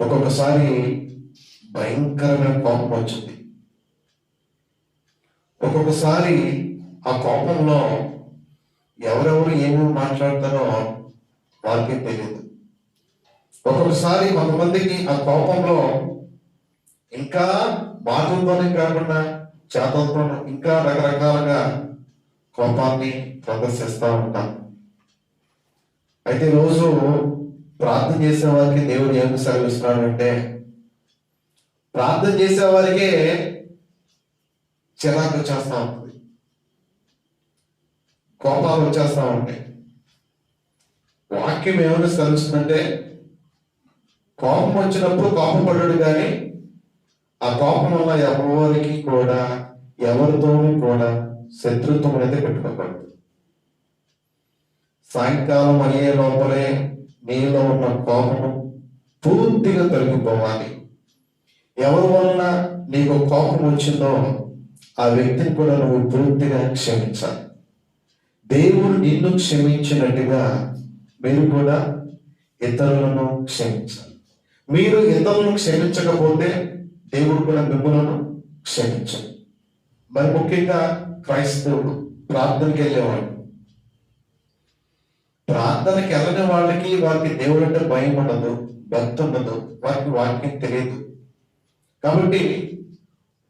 ఒక్కొక్కసారి భయంకరమైన కోపం వచ్చింది. ఒక్కొక్కసారి ఆ కోపంలో ఎవరెవరు ఏమేమి మాట్లాడతారో వాళ్ళకి తెలియదు ఒక్కొక్కసారి కొంతమందికి ఆ కోపంలో ఇంకా మాటలతోనే కాకుండా చేతలతో ఇంకా రకరకాలుగా కోపాన్ని ప్రదర్శిస్తూ ఉంటాం. అయితే రోజు ప్రార్థన చేసే వారికి దేవుడు ఏమి సెలవిస్తున్నాడు అంటే ప్రార్థన చేసే వారికే చిరాకు వచ్చేస్తా ఉంటుంది. కోపాలు వచ్చేస్తా ఉంటాయి. వాక్యం ఏమైనా సెలవిస్తుందంటే కోపం వచ్చినప్పుడు కోపం పడ్డాడు కానీ ఆ కోపం వల్ల ఎవరికి కూడా ఎవరితోనూ కూడా శత్రుత్వం అనేది పెట్టుకోకూడదు. సాయంకాలం అయ్యే లోపలే నీలో ఉన్న కోపము పూర్తిగా తొలగిపోవాలి. ఎవరి వలన నీకు కోపం వచ్చిందో ఆ వ్యక్తిని కూడా నువ్వు పూర్తిగా క్షమించాలి. దేవుడు నిన్ను క్షమించినట్టుగా మీరు కూడా ఇతరులను క్షమించాలి. మీరు ఇతరులను క్షమించకపోతే దేవుడు కూడా మిమ్మలను క్షమించాలి మరి ముఖ్యంగా క్రైస్తవుడు ప్రార్థనకి వెళ్ళేవాడు. ప్రార్థనకి వెళ్ళని వాళ్ళకి వారికి దేవుడు అంటే భయం ఉండదు భక్తి ఉండదు వారికి వాక్యం తెలియదు. కాబట్టి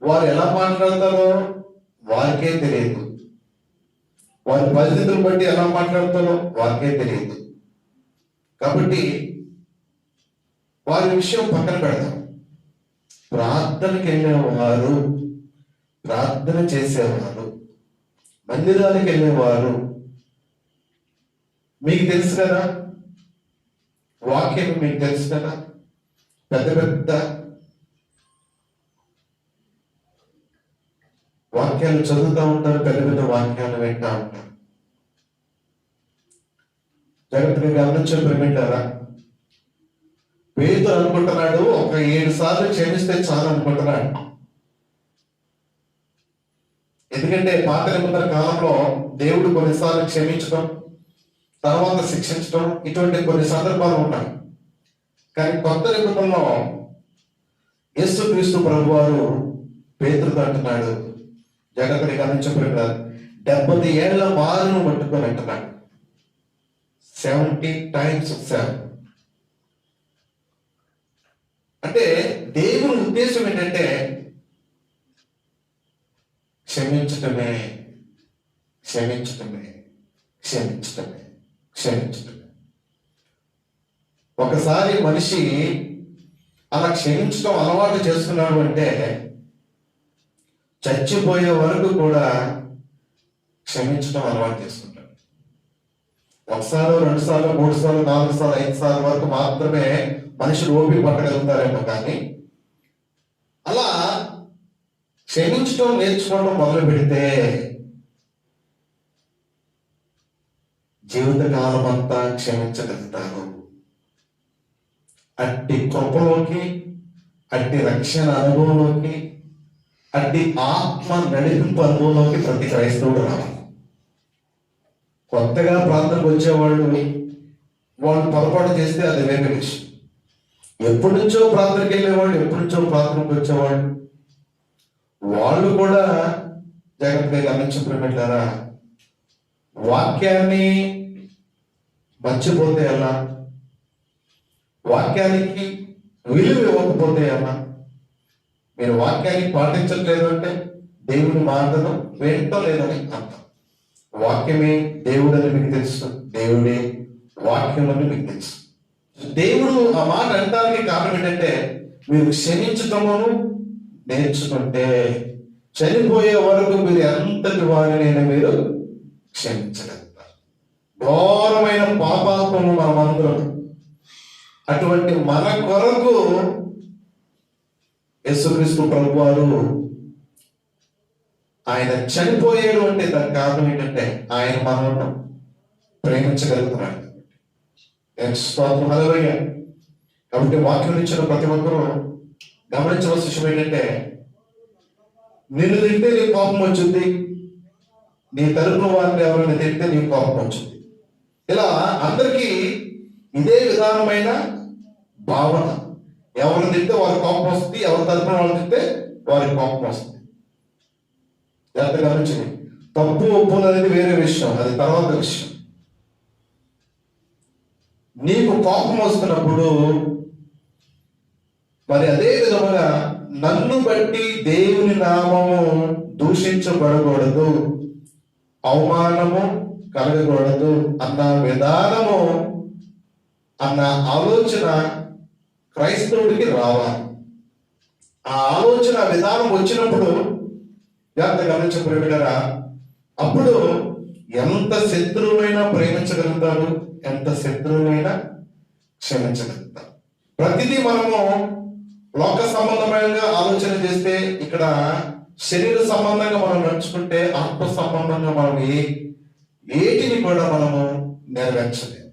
వారు ఎలా మాట్లాడతారో వారికే తెలియదు. వారి పరిస్థితులు బట్టి ఎలా మాట్లాడతారో వారికే తెలియదు. కాబట్టి వారి విషయం పక్కన పెడతాం ప్రార్థనకి వెళ్ళేవారు ప్రార్థన చేసేవారు మందిరానికి వెళ్ళేవారు మీకు తెలుసు కదా? వాక్యం మీకు తెలుసు కదా? పెద్ద పెద్ద వాక్యాలు చదువుతూ ఉంటారు పెద్ద పెద్ద వాక్యాలు వింటూ ఉంటారు. జాగ్రత్తగా గమనించడం వింటారా పేదలు అనుకుంటున్నాడు ఒక ఏడు సార్లు క్షమిస్తే చాలు అనుకుంటున్నాడు. ఎందుకంటే పాత నిబంధన కాలంలో దేవుడు కొన్నిసార్లు క్షమించడం తర్వాత శిక్షించడం ఇటువంటి కొన్ని సందర్భాలు ఉంటాయి. కానీ కొత్త నిబంధనలో యేసు క్రీస్తు ప్రభు వారు పేతురుతో అంటున్నాడు జగత్తుని గమనించబడిన డెబ్బై ఏళ్ళ వారును పట్టుకొని అంటున్నాడు. Seventy times seven. అంటే దేవుని ఉద్దేశం ఏంటంటే క్షమించటమే క్షమించటమే క్షమించటమే. క్షమించడం ఒకసారి మనిషి అలా క్షమించడం అలవాటు చేసుకున్నాడు అంటే చచ్చిపోయే వరకు కూడా క్షమించడం అలవాటు చేసుకుంటాడు ఒకసారి రెండు సార్లు మూడు సార్లు నాలుగు సార్లు ఐదు సార్లు వరకు మాత్రమే మనుషులు ఓపిక పట్టగలుగుతారేమో కానీ అలా క్షమించడం నేర్చుకోవడం మొదలు పెడితే జీవితకాలం అంతా క్షమించగలుగుతారు అట్టి కృపలోకి అట్టి రక్షణ అనుభవంలోకి అట్టి ఆత్మ నడిపింపు అనుభవంలోకి ప్రతి క్రైస్తవుడు రావాలి. కొత్తగా ప్రాంతంకి వచ్చేవాళ్ళు వాళ్ళు పొరపాటు చేస్తే అది వేరే విషయం. ఎప్పటి నుంచో ప్రార్థనకి వెళ్ళేవాళ్ళు ఎప్పటి నుంచో ప్రాంతంకి వచ్చేవాళ్ళు. వాళ్ళు కూడా జాగ్రత్తగా గమనించుకున్నట్టారా వాక్యాన్ని మర్చిపోతే ఎలా? వాక్యానికి విలువ ఇవ్వకపోతే ఎలా? మీరు వాక్యాన్ని పాటించట్లేదు అంటే దేవుని మాటను లేదని అర్థం. వాక్యమే దేవుడని మీకు తెలుసు. దేవుడే వాక్యం అని మీకు తెలుసు. దేవుడు ఆ మాట అంటానికి కారణం ఏంటంటే మీరు క్షమించటమును నేర్చుకుంటే చనిపోయే వరకు మీరు ఎంతటి వారినైనా మీరు క్షమించగలుగుతారు. ఘోరమైన పాపాత్మను మనమందరం అటువంటి మన కొరకు యేసుక్రీస్తు ప్రభు వారు ఆయన చనిపోయాడు అంటే దానికి కారణం ఏంటంటే ఆయన మనల్ని ప్రేమించగలుగుతున్నాడు నేను కాబట్టి వాక్యం ఇచ్చిన ప్రతి ఒక్కరూ గమనించవలసిన విషయం ఏంటంటే నిన్ను తింటే నీ కోపం వచ్చింది నీ తరపున వారిని ఎవరైనా తింటే నీకు కోపం వచ్చింది. ఇలా అందరికీ ఇదే విధానమైన భావన. ఎవరిని తింటే వారి కోపం వస్తుంది ఎవరి తరపున వాళ్ళు తింటే వారి కోపం వస్తుంది. జాగ్రత్తగా గమనించండి. తప్పు ఒప్పులు అనేది వేరే విషయం అది తర్వాత విషయం. నీకు కోపం వస్తున్నప్పుడు మరి అదే విధముగా నన్ను బట్టి దేవుని నామము దూషించబడకూడదు. అవమానము కలగకూడదు అన్న విధానము అన్న ఆలోచన క్రైస్తవుడికి రావాలి. ఆ ఆలోచన విధానం వచ్చినప్పుడు జాగ్రత్త గమనించబడిరా అప్పుడు ఎంత శత్రువైనా ప్రేమించగలుగుతారు ఎంత శత్రువైనా క్షమించగలుగుతారు ప్రతిదీ మనము లోక సంబంధమైన ఆలోచన చేస్తే ఇక్కడ శరీర సంబంధంగా మనం నడుచుకుంటే ఆత్మ సంబంధంగా మనం ఏ ఏటిని కూడా మనము నెరవేర్చలేము.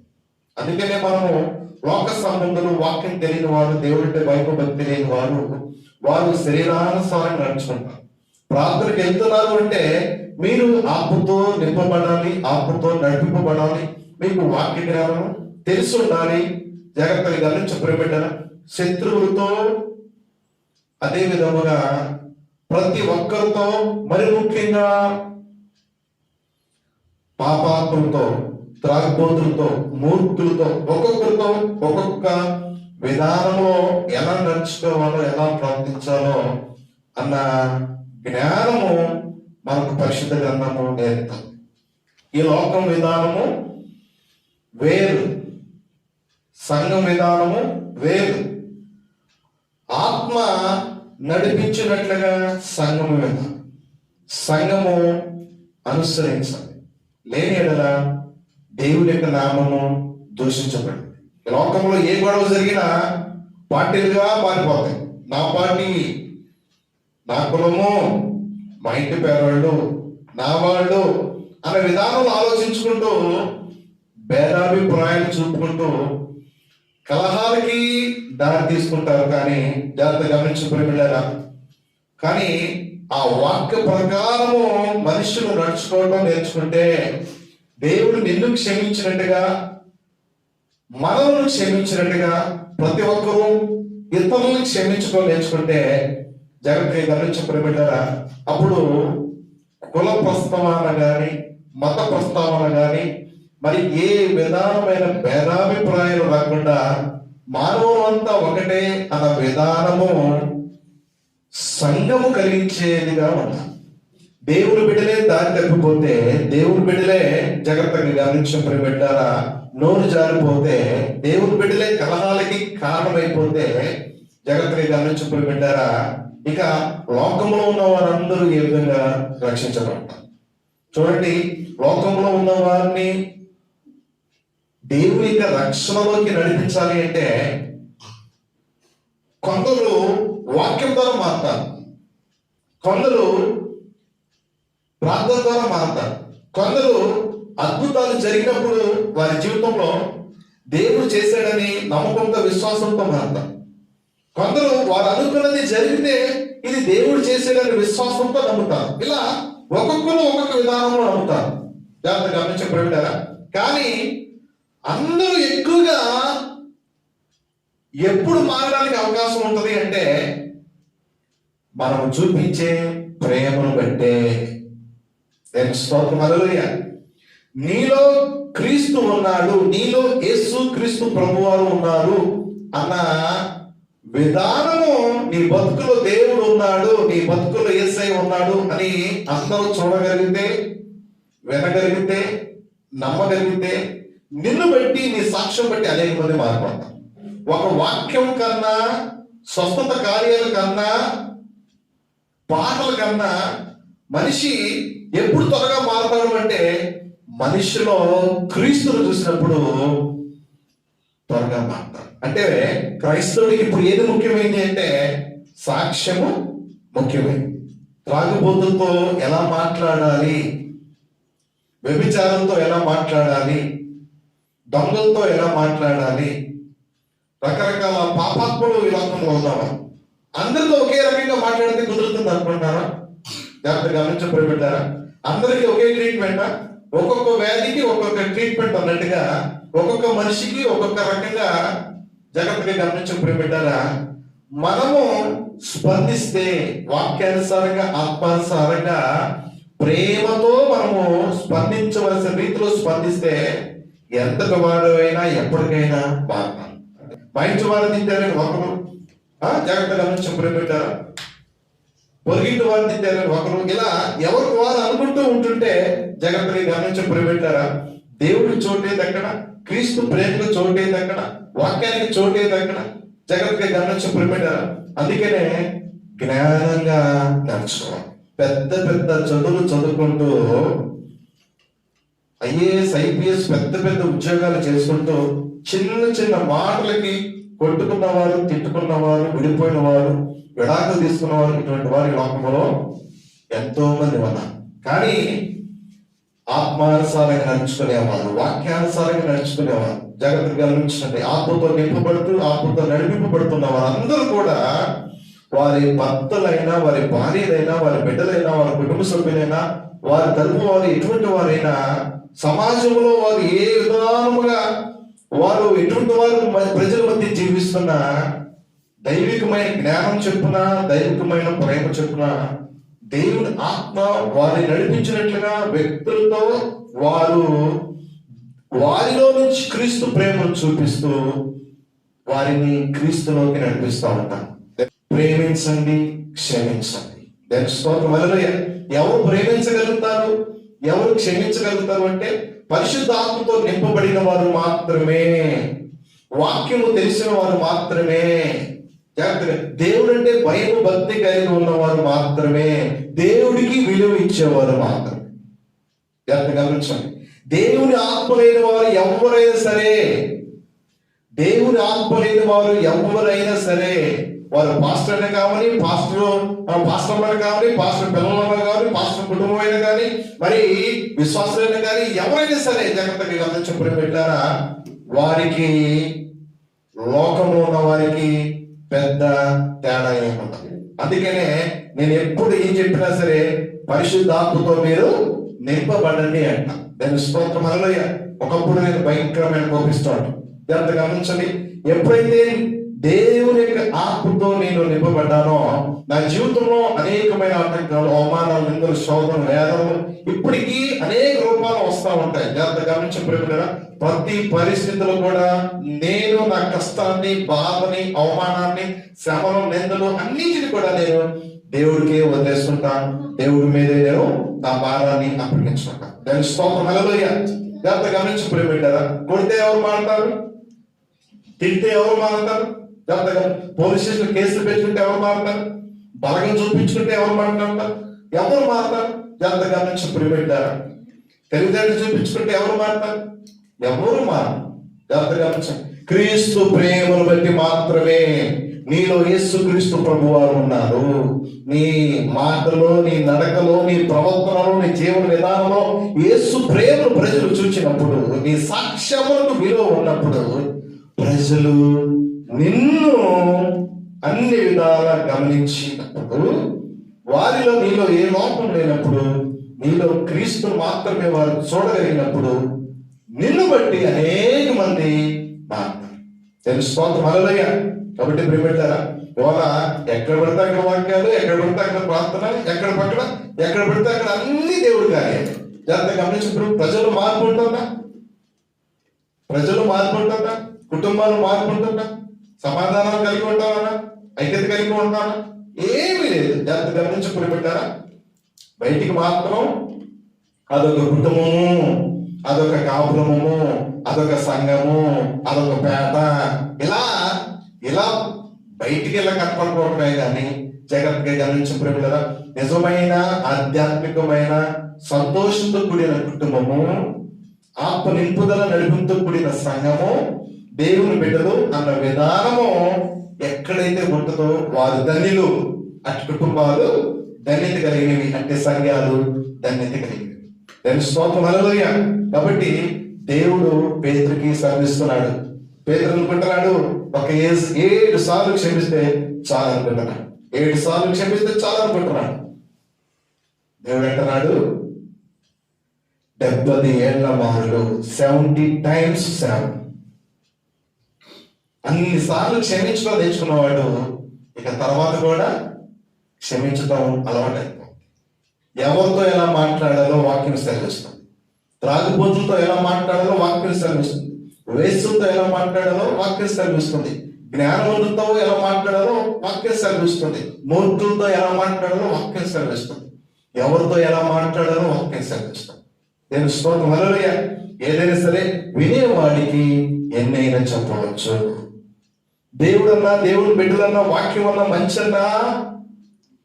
అందుకనే మనము లోక సంబంధులు వాక్యం తెలియని వారు దేవుడి వైపు భక్తి లేని వారు వారు శరీరానుసారంగా నడుచుకుంటారు. ప్రార్థనకు వెళ్తున్నారు అంటే మీరు ఆత్మతో నింపబడాలి ఆత్మతో నడిపింపబడాలి మీకు వాక్య జ్ఞానం తెలిసి ఉండాలి. జాగ్రత్తగా గమనించి శత్రువులతో అదే విధముగా ప్రతి ఒక్కరితో మరి ముఖ్యంగా పాపాత్ములతో త్రాగబోతులతో మూర్ఖులతో ఒక్కొక్కరితో ఒక్కొక్క విధానంలో ఎలా నడుచుకోవాలో ఎలా ప్రవర్తించాలో అన్న జ్ఞానము మనకు పరిశుద్ధ గ్రంథము నేర్పుతుంది ఈ లోకం విధానము వేరు. సంఘం విధానము వేరు. ఆత్మ నడిపించినట్లుగా సంఘము విధానం సంఘము అనుసరించాలి లేని ఎడల దేవుని యొక్క నామము దూషించబడింది. ఈ లోకంలో ఏ గొడవ జరిగినా పార్టీలుగా మారిపోతాయి. నా పార్టీ నా కులము మా ఇంటి పేరవాళ్ళు నా వాళ్ళు అనే విధానంలో ఆలోచించుకుంటూ భేదాభిప్రాయాలు చూపుకుంటూ కలహాలకి దారి తీసుకుంటారు కానీ జాగ్రత్త గమనించుకుని వెళ్ళారా కానీ ఆ వాక్య ప్రకారము మనుషులు నడుచుకోవడం నేర్చుకుంటే దేవుడు నిన్ను క్షమించినట్టుగా మనల్ని క్షమించినట్టుగా ప్రతి ఒక్కరూ ఇతరులను క్షమించుకోవడం నేర్చుకుంటే జాగ్రత్తగా గమనించుకుని వెళ్ళారా అప్పుడు కుల ప్రస్తావన కానీ మత ప్రస్తావన కానీ మరి ఏ విధానమైన భేదాభిప్రాయాలు రాకుండా మానవులంతా ఒకటే అన్న విధానము సంఘము కలిగించేదిగా ఉండాలి దేవుని బిడ్డలే దారి తప్పిపోతే దేవుడు బిడ్డలే జాగ్రత్తగా గమనించబడి పెట్టారా నోరు జారిపోతే దేవుడు బిడ్డలే కలహాలకి కారణమైపోతే జాగ్రత్తగా గమనించబడి పెట్టారా ఇక లోకంలో ఉన్న వారందరూ ఏ విధంగా రక్షించబడతారు? చూడండి లోకంలో ఉన్న వారిని దేవుని యొక్క రక్షణలోకి నడిపించాలి అంటే కొందరు వాక్యం ద్వారా మారుతారు. కొందరు ప్రార్థన ద్వారా మారుతారు. కొందరు అద్భుతాలు జరిగినప్పుడు వారి జీవితంలో దేవుడు చేశాడని నమ్మకంతో విశ్వాసంతో మారుతారు. కొందరు వారు అనుకున్నది జరిగితే ఇది దేవుడు చేసాడని విశ్వాసంతో నమ్ముతారు. ఇలా ఒక్కొక్కరు ఒక్కొక్క విధానంలో నమ్ముతారు. జాగ్రత్త గమనించబడ్డారా కానీ అందరూ ఎక్కువగా ఎప్పుడు మారడానికి అవకాశం ఉంటుంది అంటే మనం చూపించే ప్రేమను బట్టే. నేను నీలో క్రీస్తు ఉన్నాడు నీలో యేసు క్రీస్తు ప్రభువారు ఉన్నారు అన్న విధానము నీ బతుకులో దేవుడు ఉన్నాడు నీ బతుకులో ఏసై ఉన్నాడు అని అందరూ చూడగలిగితే వినగలిగితే నమ్మగలిగితే నిన్ను బట్టి నీ సాక్ష్యం బట్టి అనేక మంది మారిపోతారు. ఒక వాక్యం కన్నా స్వస్థత కార్యాల కన్నా పాటల కన్నా మనిషి ఎప్పుడు త్వరగా మారుతాడు అంటే మనిషిలో క్రీస్తును చూసినప్పుడు త్వరగా మారుతాడు. అంటే క్రైస్తవుడికి ఇప్పుడు ఏది ముఖ్యమైంది అంటే సాక్ష్యము ముఖ్యమైనది త్రాగుబోతులతో ఎలా మాట్లాడాలి? వ్యభిచారంతో ఎలా మాట్లాడాలి? దొంగలతో ఎలా మాట్లాడాలి? రకరకాల పాపాత్మలు ఈ లోకంలో అందరితో ఒకే రకంగా మాట్లాడితే కుదురుతుంది అనుకుంటారా జాగ్రత్త గమనించబడి పెట్టారా అందరికీ ఒకే ట్రీట్మెంటా ఒక్కొక్క వ్యాధికి ఒక్కొక్క ట్రీట్మెంట్ అన్నట్టుగా ఒక్కొక్క మనిషికి ఒక్కొక్క రకంగా జాగ్రత్తగా గమనించబడి పెట్టారా మనము స్పందిస్తే వాక్యానుసారంగా ఆత్మానుసారంగా ప్రేమతో మనము స్పందించవలసిన రీతిలో స్పందిస్తే ఎంతటి వాడు అయినా ఎప్పటికైనా బాగా మా వారు తింటారని ఒకరు? ఆ, జాగ్రత్తగా నుంచి ప్రేమిటారా పొరిగింటి వారు తింటారని ఒకరు? ఇలా ఎవరికి వారు అనుకుంటూ ఉంటుంటే జాగ్రత్తగా గమనించి పురిపెట్టారా దేవుడి చోటే దక్కన క్రీస్తు ప్రేమకు చోటే అక్కడ వాక్యానికి చోటే అక్కడ జాగ్రత్తగా గమనించి పురిపెట్టారా అందుకనే జ్ఞానంగా నడుచుకోవాలి. పెద్ద పెద్ద చదువులు చదువుకుంటూ ఐఏఎస్ ఐపీఎస్ పెద్ద పెద్ద ఉద్యోగాలు చేసుకుంటూ చిన్న చిన్న మాటలకి కొట్టుకున్నవారు తిట్టుకున్నవారు విడిపోయిన వారు విడాకులు తీసుకున్నవారు ఇటువంటి వారి లోకంలో ఎంతో మంది ఉన్నారు. కానీ ఆత్మానుసారంగా నడుచుకునేవారు వాక్యానుసారంగా నడుచుకునేవారు జాగ్రత్తగా గమనించండి. ఆత్మతో నింపబడుతూ ఆత్మతో నడిపింపబడుతున్న వారందరూ కూడా వారి భర్తలైనా వారి భార్యలైనా వారి బిడ్డలైనా వారి కుటుంబ సభ్యులైనా వారి తరపు వారు ఎటువంటి వారైనా సమాజంలో వారు ఏ విధానముగా వారు ఎటువంటి వారు ప్రజల మధ్య జీవిస్తున్నా దైవికమైన జ్ఞానం చెప్పున దైవికమైన ప్రేమ చెప్పున దేవుని ఆత్మ వారిని నడిపించినట్లుగా వ్యక్తులతో వారు వారిలో నుంచి క్రీస్తు ప్రేమను చూపిస్తూ వారిని క్రీస్తులోకి నడిపిస్తూ ఉంటాం ప్రేమించండి క్షమించండి. దెన్ స్తోత్రం. హల్లెలూయా. ఎవరు ప్రేమించగలుగుతారు? ఎవరు క్షమించగలుగుతారు? అంటే పరిశుద్ధాత్మతో నింపబడిన వారు మాత్రమే. వాక్యము తెలిసిన వారు మాత్రమే. జాగ్రత్తగా దేవుడు అంటే భయము భక్తి కలిగి ఉన్నవారు మాత్రమే. దేవుడికి విలువ ఇచ్చేవారు మాత్రమే. జాగ్రత్తగా గమనించండి. దేవుని ఆత్మ లేని వారు ఎవరైనా సరే. దేవుని ఆత్మ లేని వారు ఎవరైనా సరే. వారు పాస్టర్ అయినా కావాలి పాస్టర్ పాస్టర్ అయినా కావాలి పాస్టర్ పిల్లలైనా కావాలి పాస్టర్ కుటుంబం అయినా కానీ మరి విశ్వాసులైనా కానీ ఎవరైనా సరే జాగ్రత్తగా గమనించబడి పెట్టారా? వారికి లోకంలో ఉన్న వారికి పెద్ద తేడా ఏముంటుంది? అందుకనే నేను ఎప్పుడు ఏం చెప్పినా సరే పరిశుద్ధాత్మతో మీరు నింపబడండి అంట. దాని స్తోత్రం ఒకప్పుడు నేను భయంకరమైన కోపిస్తాను జాగ్రత్త గమనించండి. ఎప్పుడైతే దేవుని యొక్క ఆత్మతో నేను నింపబడ్డాను. నా జీవితంలో అనేకమైన ఆటంకాలు అవమానాలు నిందలు శోధన వేదనలు ఇప్పటికీ అనేక రూపాలు వస్తూ ఉంటాయి. జాగ్రత్త గమనించిన ప్రేమిరా ప్రతి పరిస్థితిలో కూడా నేను నా కష్టాన్ని బాధని అవమానాన్ని శ్రమలు నిందలు అన్నింటిని కూడా నేను దేవుడికే వదిలేస్తుంటాను దేవుడి మీదే నేను నా భారాన్ని అప్పగించుకుంటాను దాని స్తోత్రం. హల్లెలూయా. జాగ్రత్త గమనించి ప్రేమిటారా కొడితే ఎవరు మాట్లాడతారు తింటే ఎవరు మాట్లాడతారు జాగ్రత్తగా పోలీస్ స్టేషన్ కేసులు పెట్టుకుంటే ఎవరు మారుతారు? బలగం చూపించుకుంటే ఎవరు మాట్లాడతారు ఎవరు మారుతారు? జాగ్రత్త నుంచి ప్రిపెట్టారా తెలివితేటలు చూపించుకుంటే ఎవరు మారుతారు? ఎవరు మారు జాగ్రత్త నుంచి క్రీస్తు ప్రేమను బట్టి మాత్రమే నీలో యేసు క్రీస్తు ప్రభు వారు ఉన్నారు. నీ మాటలో నీ నడకలో నీ ప్రవర్తనలో నీ జీవన విధానంలో యేసు ప్రేమను ప్రజలు చూచినప్పుడు నీ సాక్ష్యములకు విలువ ఉన్నప్పుడు ప్రజలు నిన్ను అన్ని విధాలా గమనించినప్పుడు వారిలో నీలో ఏ లోపం లేనప్పుడు నీలో క్రీస్తు మాత్రమే వారు చూడగలిగినప్పుడు నిన్ను బట్టి అనేక మంది మారుతారు. తెలుసు స్తోత్రం కాబట్టి ప్రిపెట్టారా ఇవాళ ఎక్కడ పడితే అక్కడ వాక్యాలు ఎక్కడ పడితే అక్కడ ప్రార్థన ఎక్కడ పక్కన ఎక్కడ పడితే అక్కడ అన్ని దేవుడు కానీ జాగ్రత్త గమనించినప్పుడు ప్రజలు మార్పు ఉంటుందా? ప్రజలు మార్పు ఉంటుందా? కుటుంబాలు మార్పు ఉంటుందా? సమాధానాలు కలిగి ఉంటారా ఐక్యత కలిగి ఉంటారా ఏమీ లేదు. జాగ్రత్త గమనించుకుని పెట్టారా బయటికి మాత్రం అదొక కుటుంబము అదొక కాపురము అదొక సంఘము అదొక పేట ఇలా ఇలా బయటికి ఇలా కనపడుకోవటమే కానీ జగత్గా గమనించిన ప్రేమిలరా నిజమైన ఆధ్యాత్మికమైన సంతోషంతో కూడిన కుటుంబము ఆత్మ నింపుదల నడిపింతో కూడిన సంఘము దేవుని బిడ్డలు అన్న విధానము ఎక్కడైతే ఉంటుందో వారు ధన్యులు. అటు కుటుంబాలు ధన్యత కలిగినవి అంటే సంఘాలు ధన్యత కలిగినవి. దాని స్తోత్రం అలలోయ కాబట్టి దేవుడు పేదరికి శ్రమిస్తున్నాడు పేదలు అనుకుంటున్నాడు ఒక ఏడు సార్లు క్షమిస్తే చాలు అనుకుంటున్నాడు ఏడు సార్లు క్షమిస్తే చాలు అనుకుంటున్నాడు దేవుడు అంటున్నాడు డెబ్బది ఏళ్ళ మారులు సెవెంటీ టైమ్స్ సెవెన్ అన్ని సార్లు క్షమించడం నేర్చుకున్నవాడు ఇక తర్వాత కూడా క్షమించటం అలవాటు అయిపోతుంది ఎవరితో ఎలా మాట్లాడాలో వాక్యం సెలవిస్తుంది. త్రాగుబోతులతో ఎలా మాట్లాడాలో వాక్యం సెలవిస్తుంది. వేసులతో ఎలా మాట్లాడాలో వాక్యం సెలవిస్తుంది. జ్ఞానవంతులతో ఎలా మాట్లాడాలో వాక్యం సెలవిస్తుంది. మూర్తులతో ఎలా మాట్లాడాలో వాక్యం సెలవిస్తుంది. ఎవరితో ఎలా మాట్లాడాలో వాక్యం సెలవిస్తుంది. నేను స్తోత్రం. హల్లెలూయ. ఏదైనా సరే వినేవాడికి ఎన్నైనా చెప్పవచ్చు. దేవుడన్నా దేవుడు బిడ్డలన్నా వాక్యం అన్నా మంచన్నా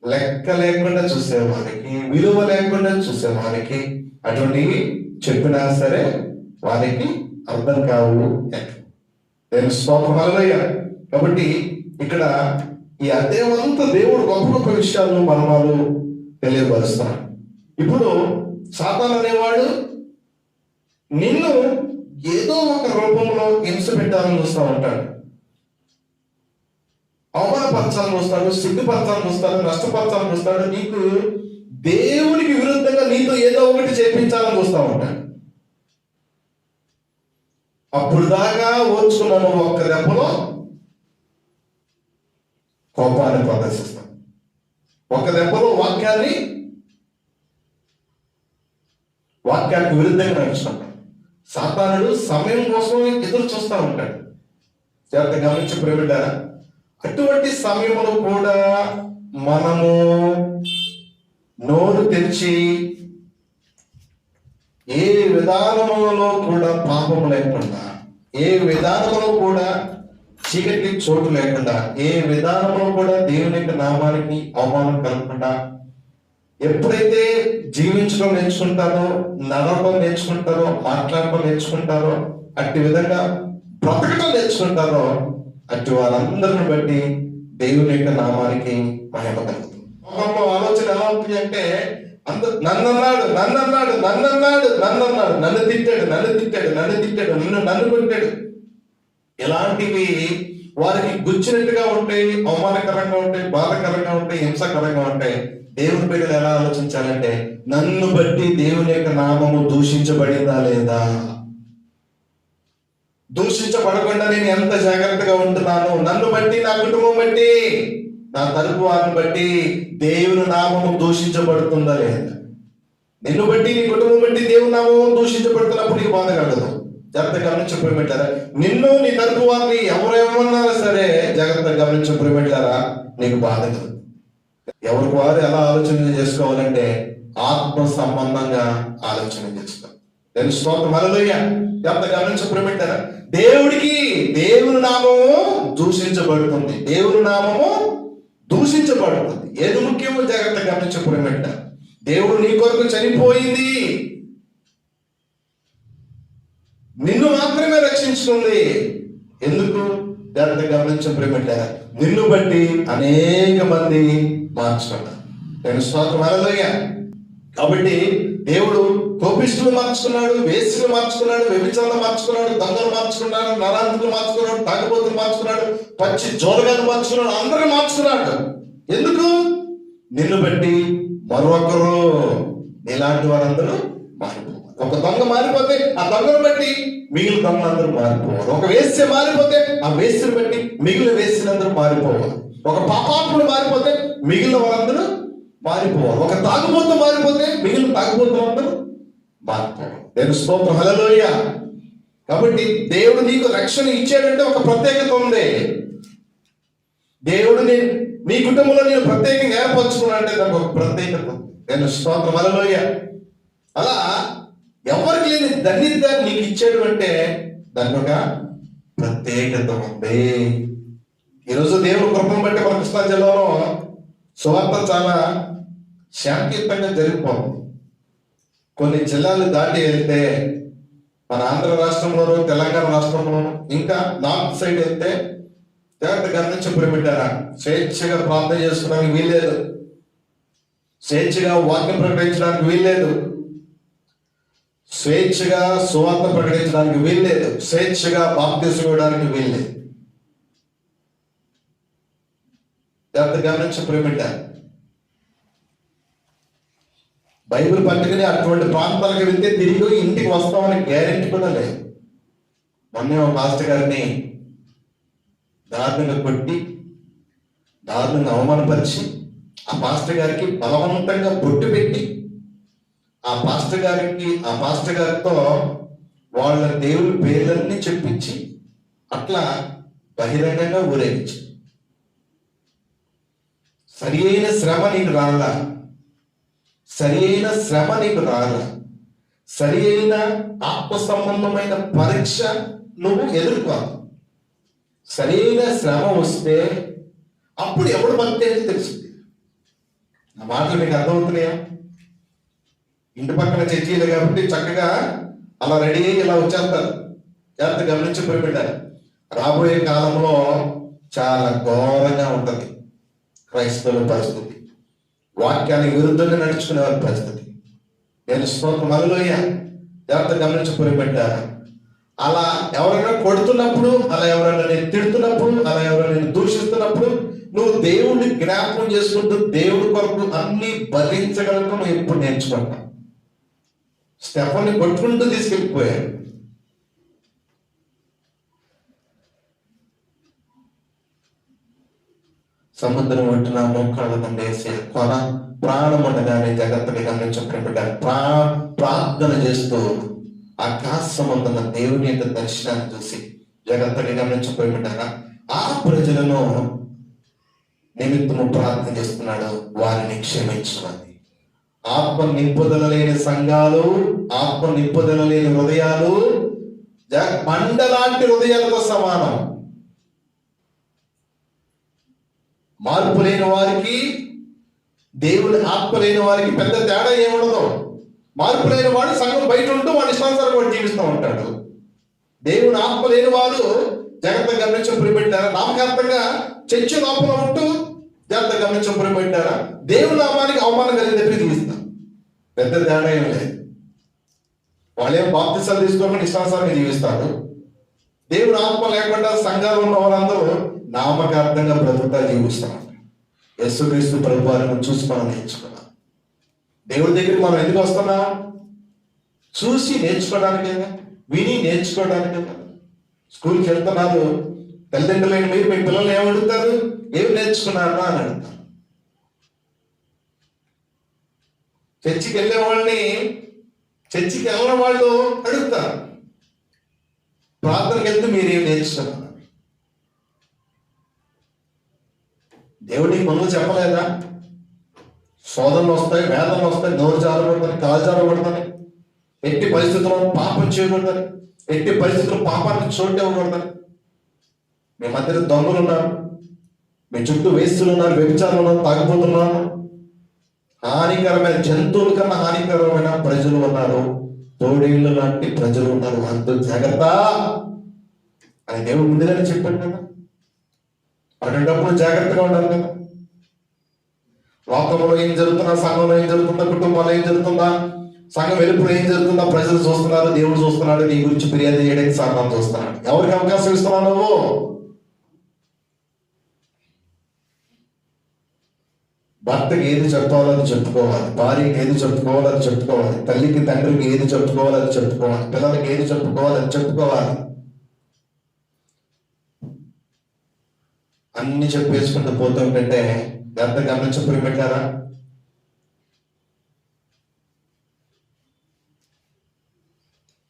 లెక్క లేకుండా చూసేవారికి విలువ లేకుండా చూసేవారికి అటువంటివి చెప్పినా సరే వారికి అర్థం కావు. నేను స్తోత్రమలయ్య కాబట్టి ఇక్కడ ఈ అధ్యాయంతో దేవుడు గొప్ప గొప్ప విషయాలను మర్మాలు తెలియపరుస్తున్నాడు ఇప్పుడు సాతాన్ అనేవాడు నిన్ను ఏదో ఒక రూపంలో హింస పెట్టాలని చూస్తూ ఉంటాడు. అవమానపరచాలని వస్తాడు సిగ్గుపరచాలని వస్తాడు నష్టపరచాలని వస్తాడు నీకు దేవునికి విరుద్ధంగా నీతో ఏదో ఒకటి చేపించాలని వస్తా ఉంటాడు అప్పుడు దాకా ఓర్చుకున్నాను ఒక్క దెబ్బలో కోపాన్ని ప్రదర్శిస్తాం ఒక దెబ్బలో వాక్యాన్ని వాక్యానికి విరుద్ధంగా నడుచుకుంటాం సాతానుడు సమయం కోసం ఎదురు చూస్తూ ఉంటాడు. జాగ్రత్త గమనించి ప్రేమిటారా అటువంటి సమయంలో కూడా మనము నోరు తెరిచి ఏ విధానములో కూడా పాపం లేకుండా ఏ విధానంలో కూడా చీకటికి చోటు లేకుండా ఏ విధానంలో కూడా దేవుని యొక్క నామానికి అవమానం కలగకుండా ఎప్పుడైతే జీవించడం నేర్చుకుంటారో నడవడం నేర్చుకుంటారో మాట్లాడటం నేర్చుకుంటారో అట్టి విధంగా బ్రతకడం నేర్చుకుంటారో అటు వారందరిని బట్టి దేవుని యొక్క నామానికి మహిమ కలుగుతుంది లోకంలో ఆలోచన ఎలా ఉంటుంది అంటే అంత నన్ను అన్నాడు నన్ను అన్నాడు నన్ను అన్నాడు నన్ను అన్నాడు నన్ను తిట్టాడు నన్ను తిట్టాడు నన్ను తిట్టాడు నన్ను నన్ను కొట్టాడు. ఎలాంటివి వారికి గుచ్చినట్టుగా ఉంటాయి అవమానకరంగా ఉంటాయి బాధకరంగా ఉంటాయి హింసకరంగా ఉంటాయి దేవుని బిడ్డలు ఎలా ఆలోచించాలంటే నన్ను బట్టి దేవుని యొక్క నామము దూషించబడిందా లేదా? దూషించబడకుండా నేను ఎంత జాగ్రత్తగా ఉంటున్నాను? నన్ను బట్టి నా కుటుంబం బట్టి నా తలుపు వారిని బట్టి దేవుని నామము దూషించబడుతుందా లేదా నిన్ను బట్టి నీ కుటుంబం బట్టి దేవుని నామం దూషించబడుతున్నప్పుడు నీకు బాధ కలగదు జాగ్రత్త గమనించబడిపెట్టారా నిన్ను నీ తరపు వారిని ఎవరు సరే జాగ్రత్త గమనించబడిపెట్టారా నీకు బాధ కలదు. ఎవరికి వారు ఎలా ఆలోచన చేసుకోవాలంటే ఆత్మ సంబంధంగా ఆలోచన చేసుకోవాలి. దాని స్తోత్రం. హల్లెలూయ. ఎంత గమనించబడిపెట్టారా దేవుడికి దేవుని నామము దూషించబడుతుంది. దేవుని నామము దూషించబడుతుంది. ఏది ముఖ్యమో జాగ్రత్త గమనించబడిపెట్టారు దేవుడు నీ కొరకు చనిపోయింది. నిన్ను మాత్రమే రక్షించుకుంది. ఎందుకు? జాగ్రత్త గమనించం నిన్ను బట్టి అనేక మంది మార్చుకున్నారు నేను స్వాతం కాబట్టి దేవుడు కోపిష్ఠులు మార్చుకున్నాడు వేసులు మార్చుకున్నాడు వ్యభిచారులు మార్చుకున్నాడు దొంగలు మార్చుకున్నాడు నరాంతులు మార్చుకున్నాడు తాగుబోతులు మార్చుకున్నాడు పచ్చి జోలగాలు మార్చుకున్నాడు అందరూ మార్చుకున్నాడు. ఎందుకు? నిన్ను బట్టి మరొకరు నీలాంటి వారందరూ మారిపోవాలి. ఒక దొంగ మారిపోతే ఆ దొంగను బట్టి మిగిలిన దొంగలందరూ మారిపోవాలి. ఒక వేస్య మారిపోతే ఆ వేస్యను బట్టి మిగిలిన వేసినందరూ మారిపోవాలి. ఒక పాపాత్ముడు మారిపోతే మిగిలిన వారందరూ మారిపోవాలి. ఒక తాగుబోతు మారిపోతే మిగిలిన తాగుబోతులందరూ మారిపోవాలి నేను స్తోత్రం. హలలోయ కాబట్టి దేవుడు నీకు రక్షణ ఇచ్చాడంటే ఒక ప్రత్యేకత ఉంది. దేవుడు నేను నీ కుటుంబంలో నేను ప్రత్యేకంగా ఏర్పరచుకున్నాడంటే నాకు ఒక ప్రత్యేకత నేను స్తోత్రం. హలలోయ అలా ఎవరికి లేని ధన్యత నీకు ఇచ్చాడు అంటే దానికి ఒక ప్రత్యేకత ఉంది. ఈరోజు దేవుడు కృపను బట్టి మన కృష్ణా జిల్లాలో సువార్త చాలా శాంతియుతంగా జరిగిపోతుంది కొన్ని జిల్లాలు దాటి వెళ్తే మన ఆంధ్ర రాష్ట్రంలోనూ తెలంగాణ రాష్ట్రంలోనూ ఇంకా నార్త్ సైడ్ వెళ్తే జాగ్రత్తగా గమనించి పెట్టారా స్వేచ్ఛగా ప్రార్థన చేసుకోవడానికి వీల్లేదు. స్వేచ్ఛగా వాక్యం ప్రకటించడానికి వీల్లేదు. స్వేచ్ఛగా సువార్త ప్రకటించడానికి వీల్లేదు. స్వేచ్ఛగా బాప్తీసుకోవడానికి వీల్లేదు. జాగ్రత్త గమనించి ప్రేమిట. బైబిల్ పట్టుకుని అటువంటి ప్రాంతాలకు వెళ్తే తిరిగి ఇంటికి వస్తామని గ్యారెంటీ కూడా లేదు. మొన్న మా మాస్టర్ గారిని దారుణంగా కొట్టి దారుణంగా అవమానపరిచి ఆ పాస్టర్ గారికి బలవంతంగా బొట్టు పెట్టి ఆ పాస్టర్ గారికి ఆ పాస్టర్ గారితో వాళ్ళ దేవుడి పేర్లన్నీ చెప్పించి అట్లా బహిరంగంగా ఊరేగించారు సరి అయిన శ్రమ నీకు రాలా? సరి అయిన శ్రమ నీకు రాలా? సరి అయిన ఆత్మ సంబంధమైన పరీక్ష నువ్వు ఎదుర్కోవాలి. సరైన శ్రమ వస్తే అప్పుడు ఎవడు భక్తి అని తెలుస్తుంది? నా మాటలు మీకు అర్థమవుతున్నాయా? ఇంటి పక్కన చర్చీలు కాబట్టి చక్కగా అలా రెడీ అయ్యి ఇలా వచ్చేస్తారు. జాగ్రత్త గమనించి పెట్టారు రాబోయే కాలంలో చాలా ఘోరంగా ఉంటుంది. క్రైస్తవుల పరిస్థితి. వాక్యానికి విరుద్ధంగా నడుచుకునే వారి పరిస్థితి. నేను స్తోత్రం అలలోయ జాగ్రత్త గమనించి పెట్టారు అలా ఎవరైనా కొడుతున్నప్పుడు అలా ఎవరైనా నేను తిడుతున్నప్పుడు అలా ఎవరైనా నేను దూషిస్తున్నప్పుడు నువ్వు దేవుడిని జ్ఞాపకం చేసుకుంటూ దేవుడి కొరకు అన్ని భరించగలను నువ్వు ఎప్పుడు నేర్చుకుంటా స్టెఫన్ని కొట్టుకుంటూ తీసుకెళ్ళిపోయాడు. సముద్రం ఒడ్డున మోకాళ్ళ దండేసి కొన ప్రాణం ఉండగానే జాగ్రత్తగా గమనించకుండా ప్రా ప్రార్థన చేస్తూ ఆకాశమందున్న దేవుని యొక్క దర్శనాన్ని చూసి జాగ్రత్తగా గమనించకపోయినారా ఆ ప్రజలను నిమిత్తము ప్రార్థన చేస్తున్నాడు. వారిని క్షమించమని. ఆత్మ నింపుదల లేని సంఘాలు ఆత్మ నింపుదల లేని హృదయాలు జ- మండలాంటి హృదయాలతో సమానం. మార్పు లేని వారికి దేవుని ఆత్మ లేని వారికి పెద్ద తేడా ఏముండదు. మార్పు లేని వాడు సంఘం బయట ఉంటూ వాడు ఇష్టానుసారం వాడు జీవిస్తూ ఉంటాడు. దేవుని ఆత్మ లేని వారు జాగ్రత్త గమనించం పురిపెట్టారా? నామకార్థంగా చర్చ లోపల ఉంటూ జాగ్రత్త గమనించం పురిపెట్టారా? దేవుని నామానికి అవమానం కలిగిన దగ్గర జీవిస్తారు పెద్ద తేడా ఏం లేదు. వాళ్ళేం బాప్తిసాలు తీసుకోకుండా ఇష్టానుసారంగా జీవిస్తారు? దేవుని ఆత్మ లేకుండా సంఘాలు ఉన్న వాళ్ళందరూ నామకార్థంగా బ్రతుకుతా జీవిస్తాం యేసుక్రీస్తు ప్రభువారిని చూసి మనం నేర్చుకున్నాం దేవుడి దగ్గరికి మనం ఎందుకు వస్తున్నాం? చూసి నేర్చుకోవడానికే విని నేర్చుకోవడానికే స్కూల్కి వెళ్తున్నారు తల్లిదండ్రులైన మీరు మీ పిల్లల్ని ఏమి అడుగుతారు? ఏమి నేర్చుకున్నారా అని అడుగుతారు. చర్చికి వెళ్ళే వాళ్ళని చర్చికి వెళ్ళిన వాళ్ళు అడుగుతారు. ప్రార్థనకి వెళ్తే మీరేం నేర్చుకున్నారు దేవుడికి పనులు చెప్పలేదా? శోధనలు వస్తాయి వేదనలు వస్తాయి నోరు జారబడతాయి కాలు జారబడతాయి ఎట్టి పరిస్థితుల్లో పాపం చేయకూడదని ఎట్టి పరిస్థితుల్లో పాపాన్ని చోటు ఇవ్వకూడదని మీ మధ్యలో దొంగలు ఉన్నారు మీ చుట్టూ వేస్తులు ఉన్నారు వ్యభిచారులు ఉన్నారు తాగిపోతున్నారు హానికరమైన జంతువుల కన్నా హానికరమైన ప్రజలు ఉన్నారు. తోడేళ్ళు లాంటి ప్రజలు ఉన్నారు. అంత జాగ్రత్త. అని దేవుడు ముందుగానే చెప్పాడు కదా అటువంటిప్పుడు జాగ్రత్తగా ఉండాలి కదా లోకంలో ఏం జరుగుతుందా సంఘంలో ఏం జరుగుతుందా కుటుంబంలో ఏం జరుగుతుందా సంఘం వెలుపులో ఏం జరుగుతుందా ప్రజలు చూస్తున్నారు దేవుడు చూస్తున్నాడు నీ గురించి ఫిర్యాదు చేయడానికి సంఘం చూస్తున్నాడు. ఎవరికి అవకాశం ఇస్తున్నావు నువ్వు? భర్తకి ఏది చెప్పుకోవాలో చెప్పుకోవాలి భార్యకి ఏది చెప్పుకోవాలో చెప్పుకోవాలి తల్లికి తండ్రికి ఏది చెప్పుకోవాలో చెప్పుకోవాలి పిల్లలకి ఏది చెప్పుకోవాలో చెప్పుకోవాలి. అన్ని చెప్పేసుకుంటూ పోతుంటే ఎంత గమనించప్పుడు పెట్టారా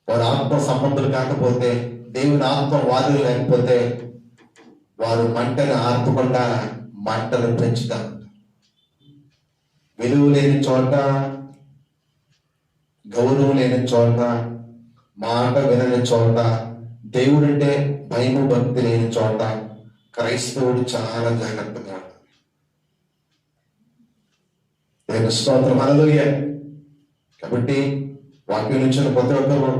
వారు ఆత్మ సంబంధులు కాకపోతే దేవుని ఆత్మ వారు లేకపోతే వారు మంటను ఆర్పకుండా మంటను పెంచుతారు విలువ లేని చోట గౌరవం లేని చోట మాట వినని చోట దేవుడంటే భయము భక్తి లేని చోట క్రైస్తవుడు చాలా జాగ్రత్తగా నేను స్తోత్రం. అనలోయ కాబట్టి వాక్యం నుంచి ప్రతి ఒక్కరు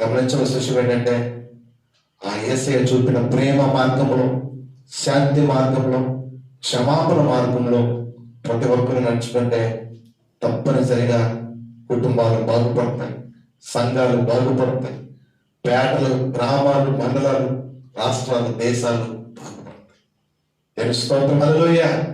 గమనించవలసిన విషయం ఏంటంటే ఆ ఏసయ చూపిన ప్రేమ మార్గంలో శాంతి మార్గంలో క్షమాపణ మార్గంలో ప్రతి ఒక్కరు నడుచుకుంటే తప్పనిసరిగా కుటుంబాలు బాగుపడతాయి సంఘాలు బాగుపడతాయి పేటలు గ్రామాలు మండలాలు రాష్ట్రాలు దేశాలు బాగుపడతాయి. తెలుసుకోవటం స్తోత్రం